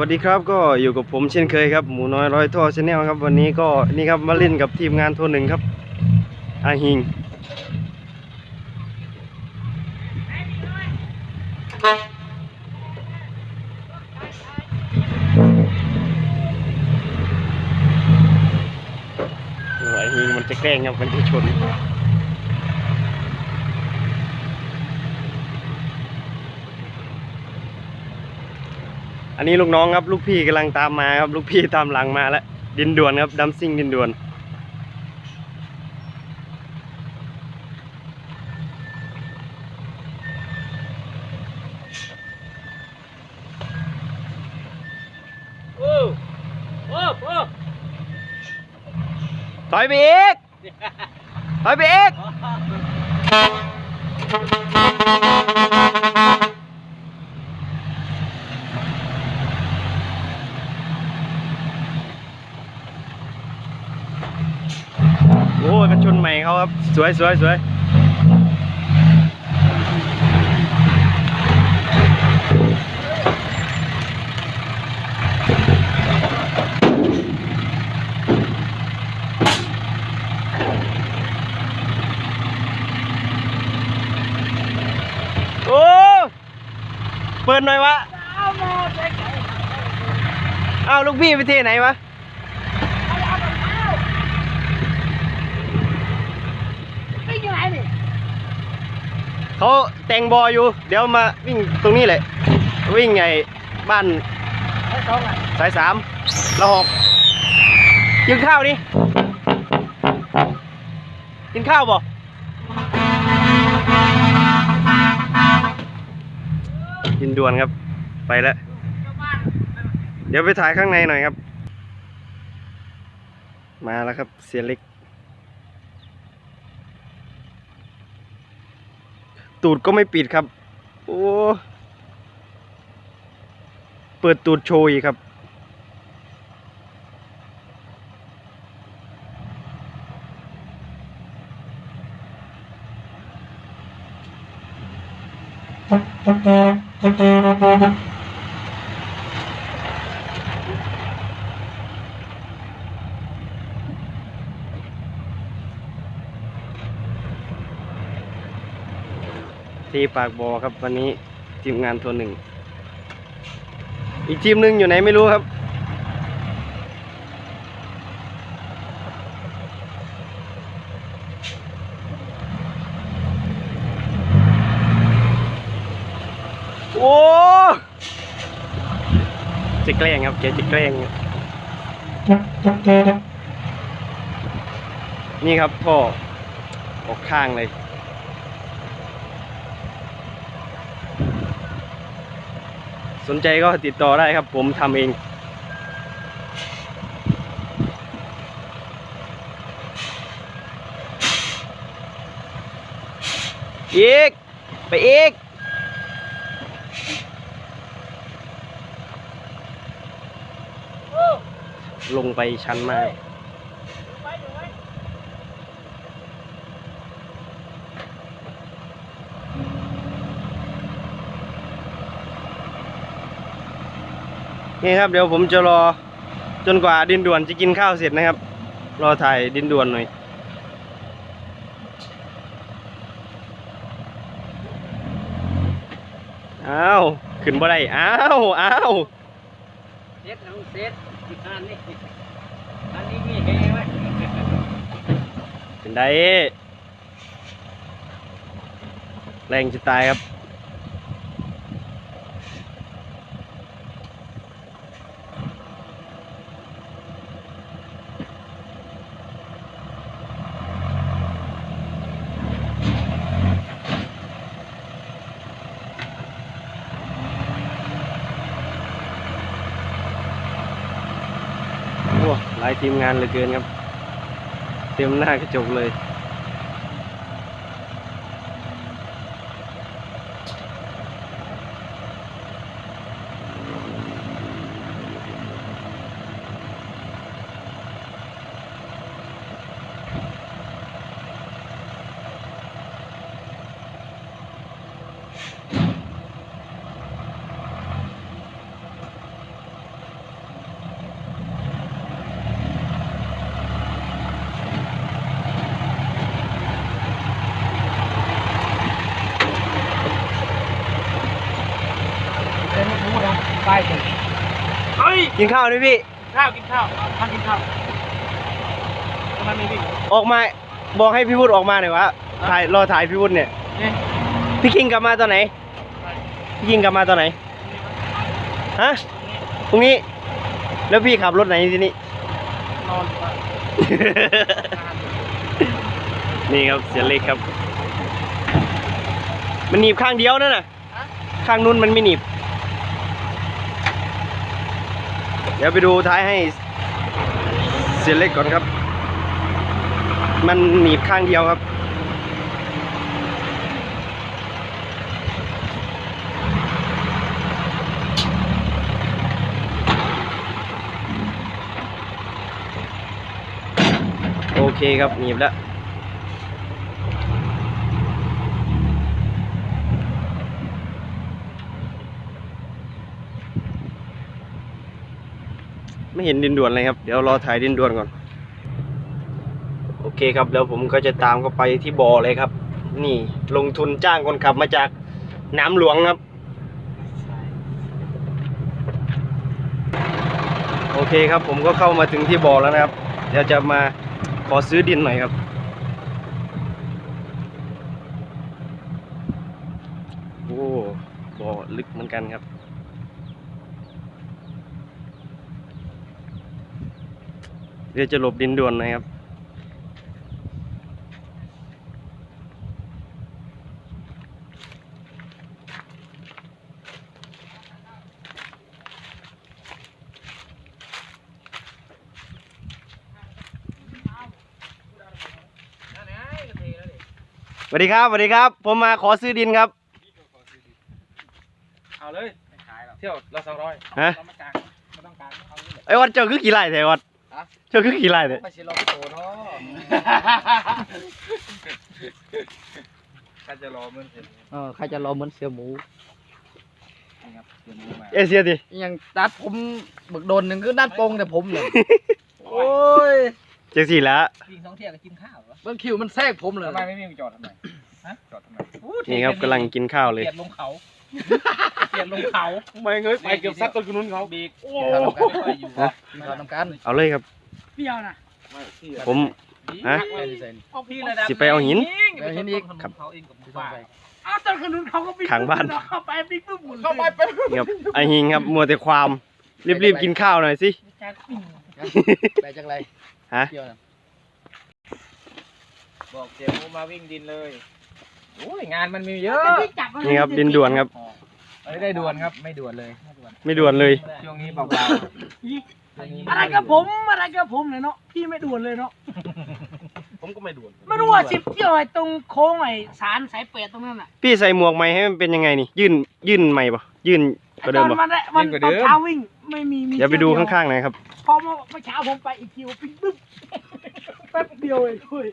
วัสดีครับก็อยู่กับผมเช่นเคยครับหมูน้อยร้อยท่อชาแนลครับ วันนี้ก็นี่ครับมาเล่นกับทีมงานโทรหนึ่งครับอาหิงโอ้อาหิงมันจะแกล้งครับมันจะชน นนี้ลูกน้องครับ ลูกพี่กำลังตามมาครับ ลูกพี่ตามหลังมาแล้ว ดินด่วนครับดัมซิ่งดินด่วน โอ้โอ้โอ้ถอยไปอีกถอยไปอีกโอ้ยกันชน ใหม่เขาครับ สวยสวยสวยโอ้ เปิดหน่อยวะ เอาหมดเลยไก่อ้าวลูกพี่ไปเทไหนวะ ไม่ยังไงนี่ เขาแต่งบออยู่ เดี๋ยวมาวิ่งตรงนี้แหละ วิ่งไงบ้านสายสามละหกกินข้าวดิกินข้าวบ่กินด่วนครับ ไปแล้ว เดี๋ยวไปถ่ายข้างในหน่อยครับ มาแล้วครับเสียเล็ก ตูดก็ไม่ปิดครับ โอ้ เปิดตูดโชว์อีกครับ ที่ปากบอครับวันนี้ทีมงานตัวหนึ่ง อีกทีมหนึ่งอยู่ไหนไม่รู้ครับ โอ้จะแกล้งครับแกจะแกล้งนี่ครับพ่อออกข้างเลย สนใจก็ติดต่อได้ครับ ผมทำเอง อีก ไปอีกลงไปชั้นมาก ไปอยู่ไหม นี่ครับเดี๋ยวผมจะรอจนกว่าดินด่วนจะกินข้าวเสร็จนะครับ รอถ่ายดินด่วนหน่อยอ้าวขึ้นบ่ได้อ้าวอ้าวเซ็ตน้องเซ็ตอันนี้อันนี้มีเฮไหมเป็นไดแรงจะตายครับ โอ้ หลายทีมงานเหลือเกินครับ เต็มหน้ากระจกเลย โไปถึงเฮ้ย กินข้าวนี่พี่ ข้าวกินข้าวทำกินข้าวทำไมไม่วิ่งออกมาบอกให้พี่วุฒิออกมาหน่อยวะถ่ายรอถ่ายพี่วุฒิเนี่ย นี่พี่คิงกลับมาตอนไหน พี่คิงกลับมาตอนไหน ฮะ พรุ่งนี้ แล้วพี่ขับรถไหนทีนี้ นอนอยู่บ้านนี่ครับเสียเล็กครับ มันหนีบข้างเดียวนั่นน่ะ ข้างนู้นมันไม่หนีบ เดี๋ยวไปดูท้ายให้เสียเล็กก่อนครับ มันหนีบข้างเดียวครับ โอเคครับหนีบแล้ว ไม่เห็นดินด่วนเลยครับ เดี๋ยวรอถ่ายดินด่วนก่อน โอเคครับแล้วผมก็จะตามเข้าไปที่บ่อเลยครับ นี่ลงทุนจ้างคนขับมาจากน้ำหลวงครับ โอเคครับผมก็เข้ามาถึงที่บ่อแล้วนะครับ เดี๋ยวจะมาขอซื้อดินหน่อยครับโอ้บ่อลึกเหมือนกันครับ เดี๋ยวจะหลบดินด่วนหนะครับ สวัสดีครับ สวัสดีครับ ผมมาขอซื้อดินครับ เอาเลยไม่ขายหรอกเที่ยวละสองร้อยฮะ เราไม่กางไม่ต้องกางเอาเลย ไอ้วัดเจ้าคือกี่ไร่แต่วัดฮะ เจ้าคือกี่ไร่แต่ไปชิลองโตเนาะใครจะรอเหมือนเสือเออใครจะรอเหมือนเสือหมูนี่ครับเสือหมูมาเอเชียดิยังตัดผมบึกโดนหนึ่งคือด้านโปงแต่ผมเลยโอ้ยเจ็ดสี่แล้ว วิ่งท่องเที่ยวกับกินข้าวเหรอเบิ้งคิวมันแทรกผมเลยทำไมไม่วิ่งจอดทำไมฮะจอดทำไมนี่ครับกำลังกินข้าวเลยเปลี่ยนลงเขา เปลี่ยนลงเขา ไม่เงยไปเกือบซัดต้นกนุนเขาบีกโอ้อยู่ฮะจอดน้ำกันเอาเลยครับเปรี้ยวนะผมฮะเอาพี่เลยนะสิไปเอาหินไปเอาหินอีกครับเขาเองกับบ้าอ้าวตอนขนุนเขาก็บิ๊กขังบ้านเข้าไปบิ๊กปุ๊บหมุนเข้าไปเป็นนี่ครับไอหิงครับมัวแต่ความรีบๆกินข้าวหน่อยสิการปิ้งไปจังไรฮะเปรี้ยวนะบอกเสียมูมาวิ่งดินเลย โอ้ยงานมันมีเยอะที่จับมันี่ครับดินด่วนครับ ไม่ได้ด่วนครับ ไม่ด่วนเลยไม่ด่วนเลย ช่วงนี้เบาอะไรกับผมอะไรกับผมเลยเนาะพี่ไม่ด่วนเลยเนาะๆผมก็ไม่ด่วนไม่รู้ว่าสิบเที่ยวไอ้ตรงโค้งไอ้สารสายเปรตตรงนั้นอะพี่ใส่หมวกใหม่ให้มันเป็นยังไงนี่ ยื่นยื่นใหม่ปะยื่นกว่าเดิมตปะอนมันได้มันตอนเช้าวิ่งไม่มีมีเดี๋ยวไปดูข้างๆหน่อยครับๆพอเมื่อเช้าผมไปอีกทีว่าปิ๊งปุ๊บแป๊บเดียวเองคุย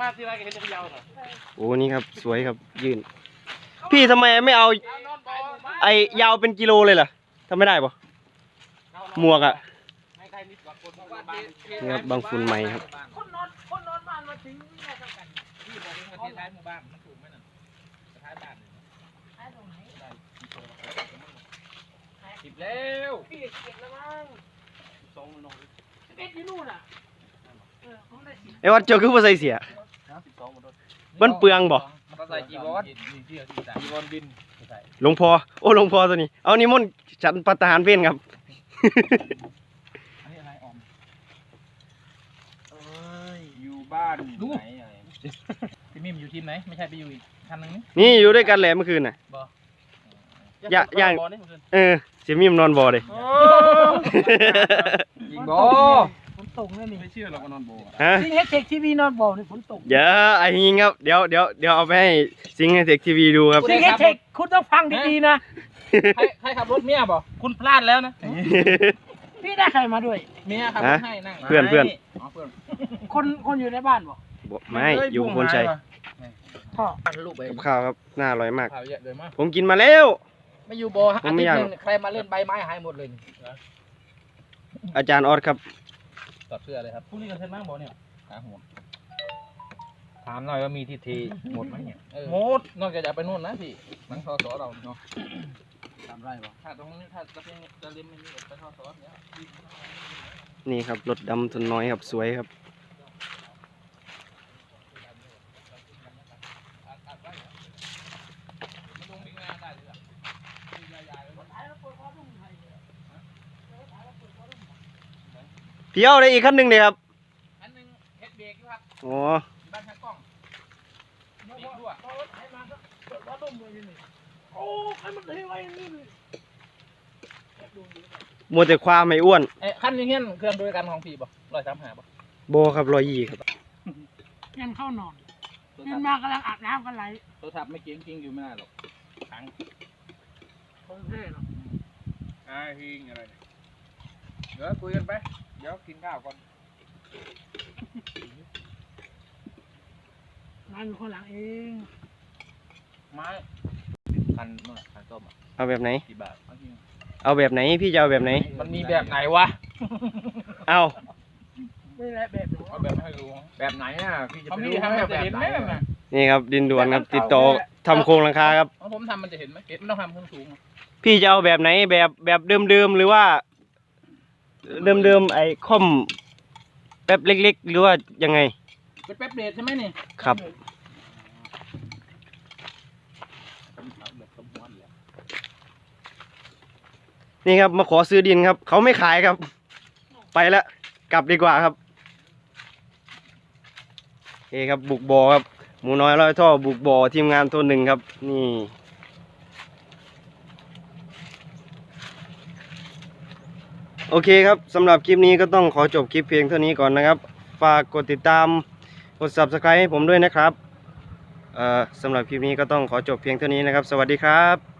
มาทีไรก็เห็นแต่ยาวเหรอโอ้นี่ครับสวยครับยื่นพี่ทำไมไม่เอาไอยาวเป็นกิโลเลยล่ะทำไม่ได้ปะหมวกอะนี่ครับบางฝุ่นใหม่ครับคนนอนคนนอนบ้านมาถึงเนี่ยเท่ากันพี่บอกว่าท้ายหมู่บ้านมันถูกไหมน่ะท้ายบ้านไอ้ตรงไหนสิบแล้วพี่เก็บแล้วมั้งสองนอนเอ็ดอยู่นู่นอะเออผมได้สิบไอ้วัดเจ้าคือบ่ใส่เสีย สิบสองบนรถมันเปลืองบ่ก็ใส่จีวรจีวรบินใส่หลวงพ่อโอ้หลวงพ่อตัวนี้ เอานี่มนต์ฉันประทานเพลครับอันนี้อะไรออมอยู่บ้านไหนอะไรพี่มิมอยู่ทีมไหนไม่ใช่ไปอยู่อีกคันนึงนี่นี่อยู่ด้วยกันแหละเมื่อคืนน่ะอย่าอย่าบอลนี่เมื่อคืนเออเสียมิมนอนบ่อเลยยิงบอฝน ตกแล้วนี่ไม่เชื่อเราก็นอนโบฮะซิงเฮดเทคทีวีนอนบอกนี่ฝนตกเดี๋ยวไอ้ยิงครับเดี๋ยวเดี๋ยวเดี๋ยวเอาไปให้ซิงให้เทคทีวีดูครับ ซิงเฮดเทคคุณต้องฟังดีๆนะ ใครใครขับรถเมียบอกคุณพลาดแล้วนะพี่ได้ใครมาด้วย เมียขับรถให้นั่งเพื่อนเพื่อน อ๋อเพื่อนคนคนอยู่ในบ้านบอกบ่ไม่อยู่กับคนชัยพ่อปั่นลูกไปกับข้าวครับน่าอร่อยมาก ข่าวเยอะเลยมากผมกินมาแล้ว ไม่อยู่โบฮะผมอาไม่ทิตอยากย์หนึงใครมาเล่นใบไม้หายหมดเลยอาจารย์ออสครับ ถอดเสื้อเลยครับพรุ่งนี้กันเซ็นบ้างบอเนี่ยหาหัวถามหน่อยว่ามีทีทีหมดไหมเนี่ยหมดนอกจากจะไปนู่นนะพี่หลังทอสอเราเนาะสามไร่ป่ะถ้าตรงนี้ถ้าจะเป็นจะเล่มไม่มีไปทอดซอสเนี้ยนี่ครับรถดำทุนน้อยครับสวยครับ มันลงมีงานได้เลย พี่เอาได้อีกคันหนึ่งเลยครับอันนึงเฮ็ดเบรกอยู่ครับอ๋อบ้านทางกล้องเดี๋ยวพอพอรถไถมาก็เปิดว่าต้มเลยทีนี่โอ้ใครมันเทไว้อย่างนี่เลยมัวแต่ความไม่อ้วนเอ้คันนี้เฮียนเครื่องโดยการของพี่ป่ะร้อยสามห้าป่ะโบครับรอยยี่ครับเงินเข้านอนตัวเงิทันบมากำลังอาบน้ำกันไหลตัวทับไม่เก่งจริงอยู่ไม่ได้หรอกขังคงเท่เนาะอ่าฮิงอะไรเดี๋ยวคุยกันไป เดี๋ยวกินข้าวก่อนงานอยู่ข้างหลังเองไม้คันนู่นคันต้มอะเอาแบบไหน กี่บาทเอาจริงเอาแบบไหนพี่จะเอาแบบไหน มันมีแบบไหนวะ เอาไม่ได้แบบหนูเอาแบบให้รู้แบบไหนอะพี่จะไปรู้เขามีทำแบบไหนแบบไหนนี่ครับ ดินด่วนครับ ติดต่อทำโครงหลังคาครับ ของผมทำมันจะเห็นไหมเห็นมันต้องทำขึ้นสูงอะพี่จะเอาแบบไหนแบบแบบเดิมๆหรือว่า เดิมๆไอ้คอมแป๊บเล็ก ๆ หรือว่ายังไง เป็นแป๊บเดทใช่ไหมนี่ครับ นี่ครับมาขอซื้อดินครับ เขาไม่ขายครับ ไปแล้วกลับดีกว่าครับโอเคครับบุกบอครับ หมูน้อยร้อยท่อบุกบอทีมงานตัวหนึ่งครับ นี่ โอเคครับสำหรับคลิปนี้ก็ต้องขอจบคลิปเพียงเท่านี้ก่อนนะครับ ฝากกดติดตามกด subscribe ให้ผมด้วยนะครับสำหรับคลิปนี้ก็ต้องขอจบเพียงเท่านี้นะครับ สวัสดีครับ